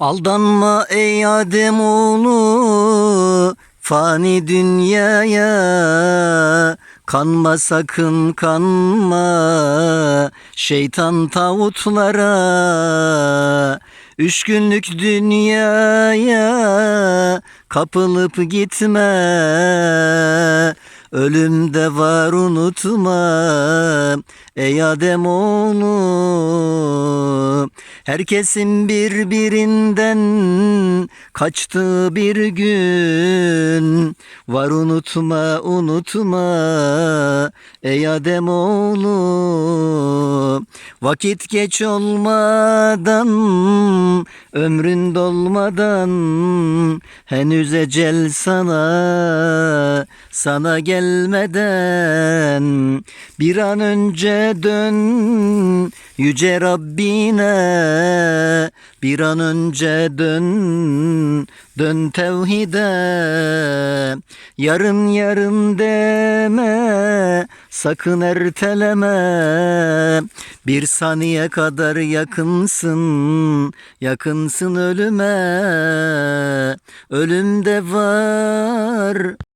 Aldanma ey Adem oğlu fani dünyaya Kanma sakın kanma. Şeytan tağutlara Üç günlük dünyaya kapılıp gitme. Ölümde var unutma ey Adem oğlu Herkesin birbirinden kaçtığı bir gün. Var unutma unutma ey Adem oğlu. Vakit geç olmadan ömrün dolmadan Henüz ecel sana sana gelmeden Bir an önce dön yüce Rabbine. Bir an önce dön dön tevhide. Yarın yarın deme sakın erteleme. Bir saniye kadar yakınsın yakınsın ölüme. Ölümde var